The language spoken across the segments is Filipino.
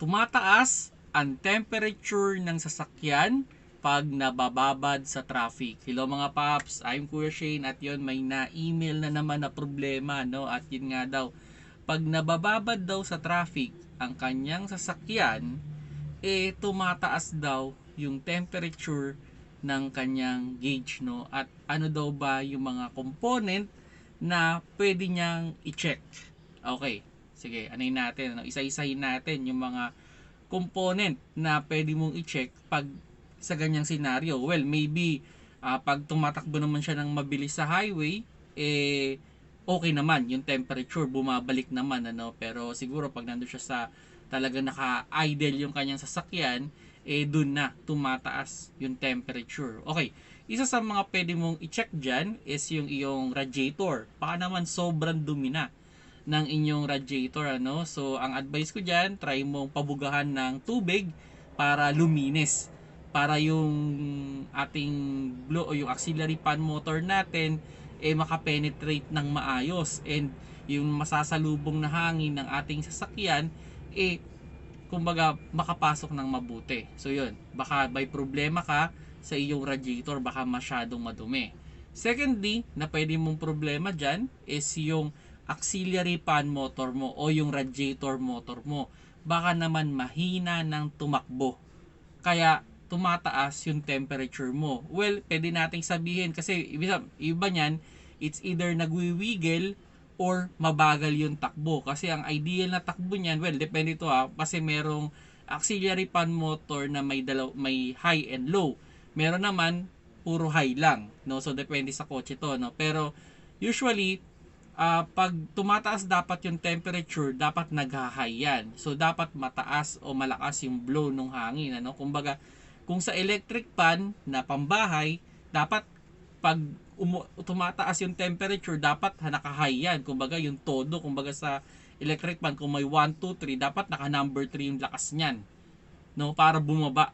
tumataas ang temperature ng sasakyan pag nabababad sa traffic. Hello mga paps, I'm Kuya Shane at yon may na-email na naman na problema no at yun nga daw pag nabababad daw sa traffic ang kanyang sasakyan eh tumataas daw yung temperature ng kanyang gauge no at ano daw ba yung mga component na pwede niyang i-check. Okay, sige, anayin natin, ano, isa-isahin natin yung mga component na pwede mong i-check pag sa ganyang scenario. Well, maybe uh, pag tumatakbo naman siya ng mabilis sa highway, eh okay naman yung temperature, bumabalik naman ano. Pero siguro pag nandoon siya sa talaga naka-idle yung kanyang sasakyan, eh dun na tumataas yung temperature. Okay, isa sa mga pwede mong i-check dyan is yung iyong radiator. Baka naman sobrang dumi na ng inyong radiator ano. So ang advice ko diyan, try mong pabugahan ng tubig para luminis para yung ating blow o yung auxiliary fan motor natin eh makapenetrate ng maayos and yung masasalubong na hangin ng ating sasakyan eh kumbaga makapasok ng mabuti. So yun, baka may problema ka sa iyong radiator, baka masyadong madumi. Secondly, na pwede mong problema dyan is yung auxiliary fan motor mo o yung radiator motor mo. Baka naman mahina ng tumakbo. Kaya tumataas yung temperature mo. Well, pwede nating sabihin kasi iba, niyan, it's either nagwiwiggle or mabagal yung takbo. Kasi ang ideal na takbo niyan, well, depende to ha, kasi merong auxiliary fan motor na may dalaw, may high and low. Meron naman puro high lang, no? So depende sa kotse to, no? Pero usually uh, pag tumataas dapat yung temperature, dapat nagha-high yan. So dapat mataas o malakas yung blow ng hangin, ano? Kumbaga kung sa electric fan na pambahay, dapat pag umu- tumataas yung temperature, dapat naka-high yan. Kumbaga yung todo, kumbaga sa electric fan, kung may 1, 2, 3, dapat naka number 3 yung lakas niyan. No, para bumaba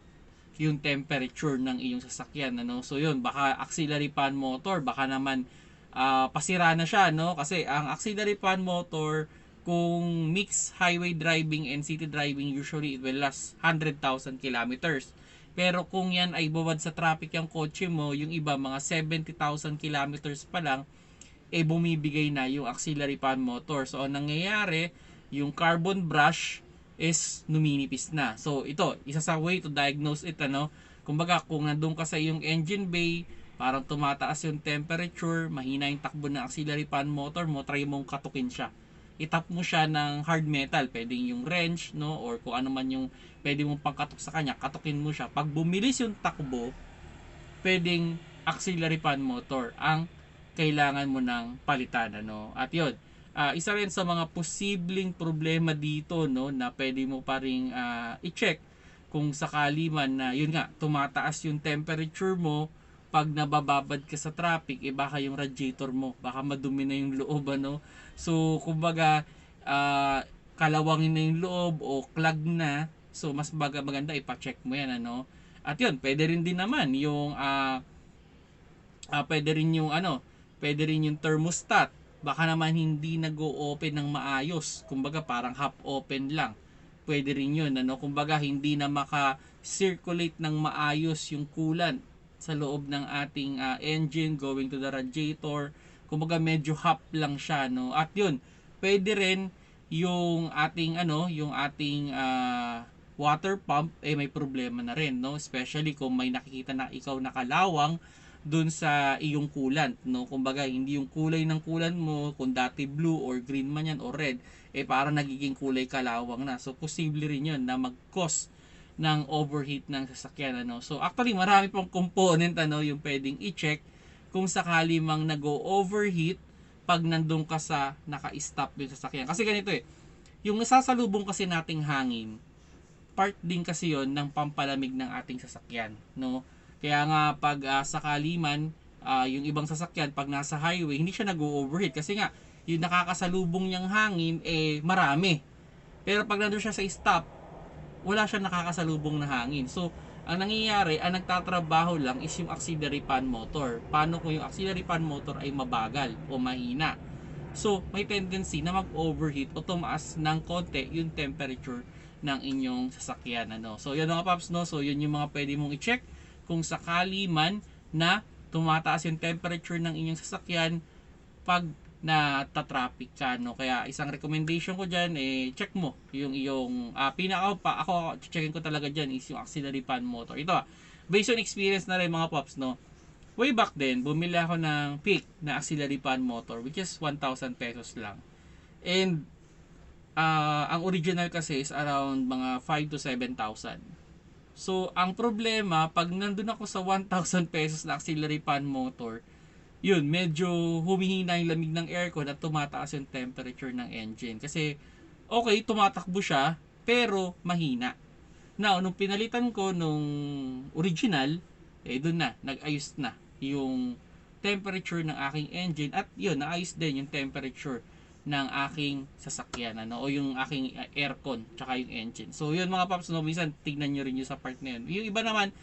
yung temperature ng iyong sasakyan ano so yun baka auxiliary fan motor baka naman uh, pasira na siya no kasi ang auxiliary fan motor kung mixed highway driving and city driving usually it will last 100,000 kilometers pero kung yan ay bawad sa traffic yung kotse mo, yung iba mga 70,000 kilometers pa lang, eh bumibigay na yung auxiliary fan motor. So, ang nangyayari, yung carbon brush is numinipis na. So, ito, isa sa way to diagnose it, ano, kumbaga, kung nandun ka sa yung engine bay, parang tumataas yung temperature, mahina yung takbo ng auxiliary fan motor mo, try mong katukin siya itap mo siya ng hard metal, pwedeng yung wrench, no, or kung ano man yung pwede mong pangkatok sa kanya, katukin mo siya. Pag bumilis yung takbo, pwedeng auxiliary fan motor ang kailangan mo ng palitan, ano. At yun, uh, isa rin sa mga posibleng problema dito, no, na pwede mo pa rin uh, i-check kung sakali man na, yun nga, tumataas yung temperature mo, pag nabababad ka sa traffic, eh baka yung radiator mo, baka madumi na yung loob, ano. So, kumbaga, uh, kalawangin na yung loob o clog na. So, mas baga maganda ipa-check mo yan, ano. At yun, pwede rin din naman yung, uh, uh, pwede rin yung, ano, pwede rin yung thermostat. Baka naman hindi nag-o-open ng maayos. Kumbaga, parang half open lang. Pwede rin yun, ano. Kumbaga, hindi na maka-circulate ng maayos yung coolant sa loob ng ating uh, engine going to the radiator. Kumbaga medyo hot lang siya no. At 'yun, pwede rin yung ating ano, yung ating uh, water pump eh may problema na rin no, especially kung may nakikita na ikaw nakalawang dun sa iyong coolant no. Kumbaga hindi yung kulay ng coolant mo kung dati blue or green man yan or red eh para nagiging kulay kalawang na. So posible rin 'yun na mag-cause ng overheat ng sasakyan ano. So actually marami pang component ano yung pwedeng i-check kung sakali mang nag-overheat pag nandun ka sa naka-stop yung sasakyan. Kasi ganito eh, yung nasasalubong kasi nating hangin, part din kasi yon ng pampalamig ng ating sasakyan, no? Kaya nga pag uh, sakali man uh, yung ibang sasakyan pag nasa highway, hindi siya nag-overheat kasi nga yung nakakasalubong niyang hangin eh marami. Pero pag nandoon siya sa stop, wala siyang nakakasalubong na hangin. So, ang nangyayari, ang nagtatrabaho lang is yung auxiliary fan motor. Paano kung yung auxiliary fan motor ay mabagal o mahina? So, may tendency na mag-overheat o tumaas ng konti yung temperature ng inyong sasakyan ano. So yun mga paps no. So yun yung mga pwede mong i-check kung sakali man na tumataas yung temperature ng inyong sasakyan pag na traffic ka no? Kaya isang recommendation ko diyan eh check mo yung iyong uh, pinaka pa ako checkin ko talaga diyan is yung auxiliary fan motor. Ito ah, based on experience na rin mga pops no? Way back then bumili ako ng peak na auxiliary fan motor which is 1,000 pesos lang. And uh, ang original kasi is around mga 5 to 7,000 so ang problema pag nandun ako sa 1,000 pesos na auxiliary fan motor yun, medyo humihina yung lamig ng aircon at tumataas yung temperature ng engine. Kasi, okay, tumatakbo siya, pero mahina. Now, nung pinalitan ko nung original, eh doon na, nag-ayos na yung temperature ng aking engine at yun, naayos din yung temperature ng aking sasakyan ano o yung aking aircon tsaka yung engine. So yun mga paps no, minsan tignan niyo rin yung sa part na yun. Yung iba naman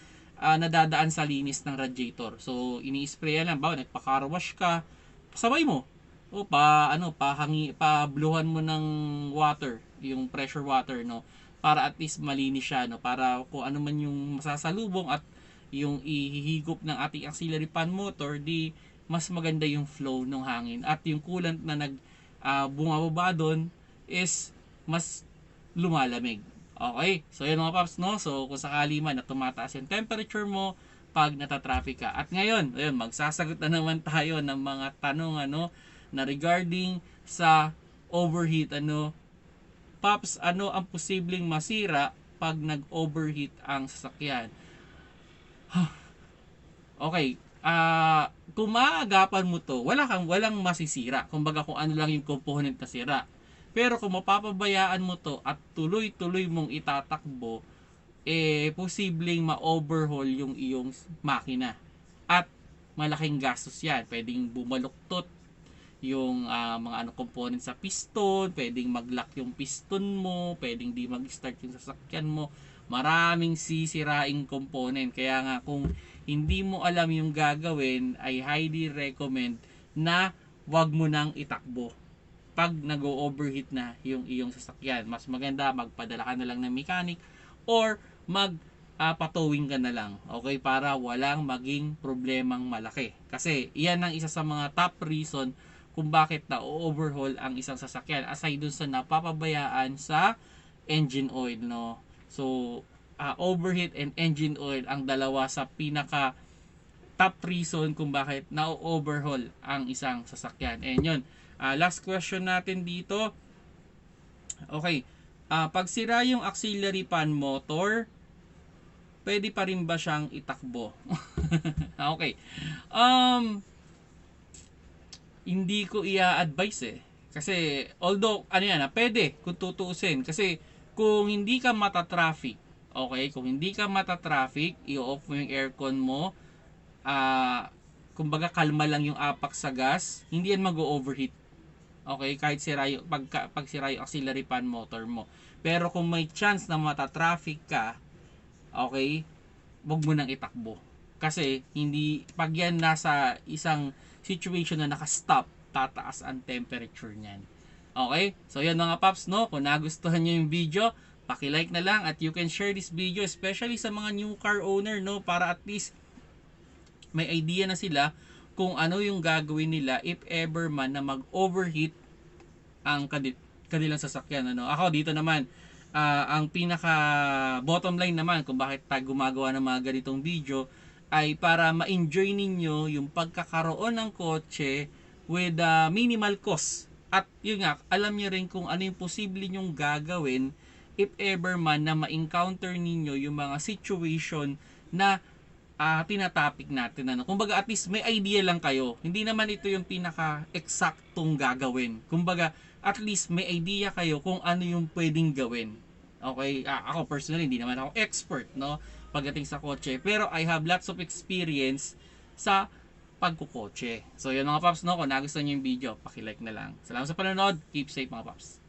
uh, nadadaan sa linis ng radiator. So, ini-spray lang. Bawa, nagpa-car wash ka, sabay mo. O pa, ano, pa, hangi, pa bluhan mo ng water, yung pressure water, no? Para at least malinis siya, no? Para kung ano man yung masasalubong at yung ihihigop ng ating auxiliary fan motor, di mas maganda yung flow ng hangin. At yung coolant na nag uh, bumababa doon is mas lumalamig. Okay, so yun mga paps, no? So kung sakali man na tumataas yung temperature mo pag natatraffic ka. At ngayon, ayun, magsasagot na naman tayo ng mga tanong ano na regarding sa overheat ano. Paps, ano ang posibleng masira pag nag-overheat ang sasakyan? okay, uh, kung maagapan mo to, wala kang walang masisira. Kumbaga kung ano lang yung component na sira. Pero kung mapapabayaan mo to at tuloy-tuloy mong itatakbo, eh posibleng ma-overhaul yung iyong makina. At malaking gastos yan. Pwedeng bumaluktot yung uh, mga ano component sa piston, pwedeng mag-lock yung piston mo, pwedeng di mag-start yung sasakyan mo. Maraming sisiraing component. Kaya nga kung hindi mo alam yung gagawin, I highly recommend na wag mo nang itakbo pag nag-overheat na yung iyong sasakyan. Mas maganda magpadala ka na lang ng mechanic or mag uh, ka na lang. Okay? Para walang maging problemang malaki. Kasi iyan ang isa sa mga top reason kung bakit na overhaul ang isang sasakyan aside dun sa napapabayaan sa engine oil no so uh, overheat and engine oil ang dalawa sa pinaka top reason kung bakit na overhaul ang isang sasakyan and yun Uh, last question natin dito. Okay. Uh, pag sira yung auxiliary fan motor, pwede pa rin ba siyang itakbo? okay. Um, hindi ko i-advise eh. Kasi, although, ano yan, ah, pwede kung tutuusin. Kasi, kung hindi ka mata-traffic, okay, kung hindi ka mata-traffic, i-off mo yung aircon mo, uh, kumbaga kalma lang yung apak sa gas, hindi yan mag-overheat Okay, kahit sira yung, pag, pag sira yung auxiliary fan motor mo. Pero kung may chance na mata-traffic ka, okay, wag mo nang itakbo. Kasi hindi pag yan nasa isang situation na naka-stop, tataas ang temperature niyan. Okay? So yan mga paps, no? Kung nagustuhan niyo yung video, paki-like na lang at you can share this video especially sa mga new car owner, no? Para at least may idea na sila kung ano yung gagawin nila if ever man na mag-overheat ang kanilang sasakyan. Ano? Ako dito naman, uh, ang pinaka bottom line naman kung bakit tayo gumagawa ng mga ganitong video ay para ma-enjoy ninyo yung pagkakaroon ng kotse with uh, minimal cost. At yun nga, alam niyo rin kung ano yung posible nyong gagawin if ever man na ma-encounter ninyo yung mga situation na uh, tinatopic natin. Ano. Kumbaga at least may idea lang kayo. Hindi naman ito yung pinaka-eksaktong gagawin. Kumbaga at least may idea kayo kung ano yung pwedeng gawin. Okay, uh, ako personally hindi naman ako expert no pagdating sa kotse, pero I have lots of experience sa pagkukotse. So yun mga paps no, kung nagustuhan niyo yung video, paki-like na lang. Salamat sa panonood. Keep safe mga paps.